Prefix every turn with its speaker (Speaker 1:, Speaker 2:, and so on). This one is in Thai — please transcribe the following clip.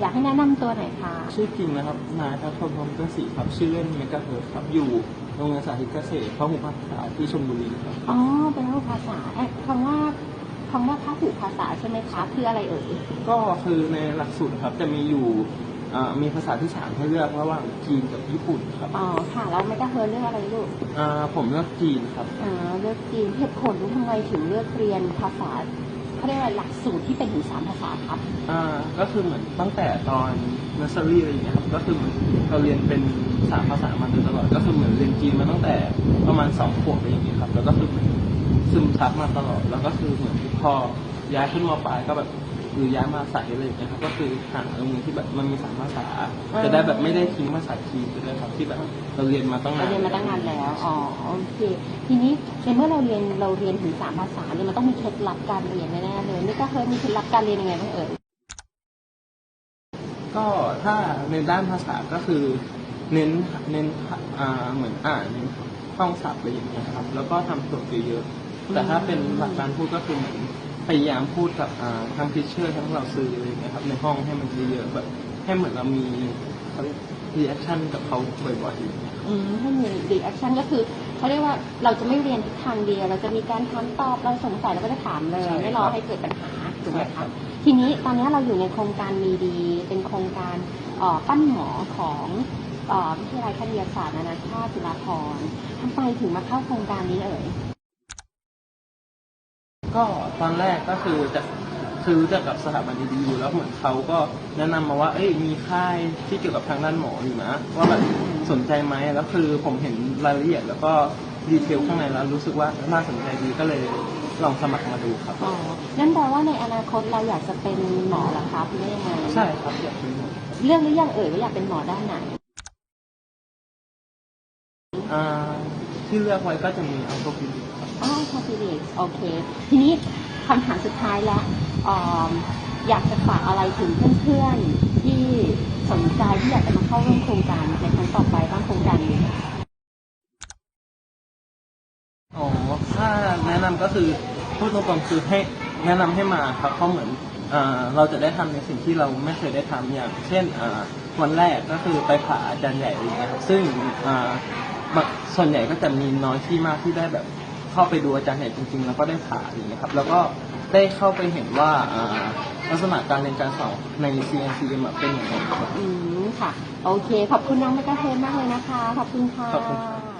Speaker 1: อยากให้แนะนำตัวหน่อยค่ะ
Speaker 2: ชื่อจริงนะครับ นายทัศพลพรหมเกษตรครับ ชื่อเล่นเมกะเฮิร์ตครับ อยู่โรงเรียนสาธิตเกษตรพหุภาษาที่ชลบุรีครับ
Speaker 1: อ๋อเป็นภาษาภาษาเอ๊ะคำว่าคำว่าพหุภาษาใช่ไหมคะคืออะไรเอ่ย
Speaker 2: ก็คือในหลักสูตรครับ จะมีอยู่อ่ามีภาษาที่สามให้เลือกระหว่างจีนกับญี่ปุ่นครับ
Speaker 1: อ๋อค่ะเราไม่ได้เฮิร์นเรื่องอะไรลูก
Speaker 2: อ่าผมเลือกจีนครับ
Speaker 1: อ่าเลือกจีนเหตุผลทำไมถึงเลือกเรียนภาษา เขาเรียกว่าหลักสูตรที่เป็นถึงสามภาษาครับ
Speaker 2: อ่าก็คือเหมือนตั้งแต่ตอนเนสเซอรี่อะไรอย่างเงี้ยครับก็คือเหมือนเราเรียนเป็นสามภาษามาโดยตลอด ก็คือเหมือนเรียนจีนมาตั้งแต่ประมาณสองขวบอะไรอย่างเงี้ยครับ แล้วก็คือเหมือนซึมซับมาตลอด แล้วก็คือเหมือนพอย้ายขึ้นมปลายก็แบบ หรือย้ายมาสายอะไรอย่างเงี้ยครับก็คือหาโรงเรียนที่แบบมันมีสามภาษา
Speaker 1: อ่าจะ
Speaker 2: จะได้แบบไม่ได้ทิ้งภาษาจีนไปด้วยครับที่แบบเราเรียนมาตั้ง
Speaker 1: เรา
Speaker 2: นาน
Speaker 1: เรียนมาตั้งนานแล้วอ๋อโอเคทีนี้ในเมื่อเราเรียนเราเรียนถึงสามภาษาเนี่ยมันต้องมีเคล็ดลับการเรียนแน่ๆเลยนี่ก็เฮิร์นมีเคล็ดลับการเรียนยังไงบ้างเอ่ย
Speaker 2: ก็ถ้าในด้านภาษาก็คือเน้นเน้นอ่าเหมือนอ่านเน้นท่องศัพท์อะไรอย่างเงี้ยครับ แล้วก็ทำโจทย์เยอะๆแต่ถ้าเป็นหลักการพูดก็คือเหมือน พยายามพูดกับอ่าทั้งพิเชอร์ทั้งเราซื้ออะไรอย่างเงี้ยครับในห้องให้มันเยอะๆแบบให้เหมือนเรามีรีแอคชั่นกับเขาบ่อยๆอย่างเงี้ย
Speaker 1: อืมให้มีรีแอคชั่นก็คือเขาเรียกว่าเราจะไม่เรียนทางเดียว เราจะมีการถามตอบเราสงสัยเราก็จะถามเลย
Speaker 2: ใช่
Speaker 1: ไม่รอ
Speaker 2: ครับ
Speaker 1: ให้เกิดปัญหาถูกไหม
Speaker 2: ใช่ครั
Speaker 1: คะ
Speaker 2: บ
Speaker 1: ทีนี้ตอนนี้เราอยู่ในโครงการมีดี เป็นโครงการเอ่อปั้นหมอของเอ่อวิทยาลัยคณิตศาสตร์นานาชาติจุฬาภรณ์ทำไมถึงมาเข้าโครงการนี้เอ่ย
Speaker 2: ก็ตอนแรกก็คือจะคือรู้จักกับสถาบันดีๆอยู่แล้วเหมือนเขาก็แนะนำมาว่า เอ้ยมีค่ายที่เกี่ยวกับทางด้านหมออยู่นะว่าแบบสนใจไหมแล้วคือผมเห็นรายละเอียดแล้วก็ดีเทลข้างในแล้วรู้สึกว่าน่าสนใจดีก็เลยลองสมัครมาดูครับ
Speaker 1: อ๋อนั่นแปลว่าในอนาคตเราอยากจะเป็นหมอเหรอคะคุณได้ยังไง
Speaker 2: ใช่ครับอยากเป็นหมอ
Speaker 1: เรื่องหรือยังเอ่ยว่าอยากเป็นหมอด้านไหน
Speaker 2: อ่าที่เลือกไว้ก็จะมีอัลโตฟิลิครับ
Speaker 1: อ๋อคอฟิลิกโอเค ทีนี้คำถามสุดท้ายแล้วออยากจะฝากอะไรถึงเพื่อนๆ ที่สนใจที่อยากจะมาเข้าร่วมโครงการในครั้งต่อไปบ้างโครงการนี้
Speaker 2: อ๋อถ้าแนะนำก็คือพูดตรงๆคือให้แนะนำให้มาครับเพราะเหมือนอ่าเราจะได้ทำในสิ่งที่เราไม่เคยได้ทำอย่าง เช่นอ่าวันแรกก็คือไปผ่าอาจารย์ใหญ่อะไรเงี้ยครับซึ่งอ่าบางส่วนใหญ่ก็จะมีน้อยที่มากที่ได้แบบ เข้าไปดูอาจารย์ใหญ่จริง ๆ แล้วก็ได้ผ่าอย่างเงี้ยครับ แล้วก็ได้เข้าไปเห็นว่าอ่าลักษณะการเรียนการสอนใน CNCM อะเป็นอย่างไรครับ
Speaker 1: อืมค่ะ โอเค ขอบคุณน้องแมกกาเทนมากเลยนะคะ ขอบคุณค่ะ
Speaker 2: ขอบคุณครับ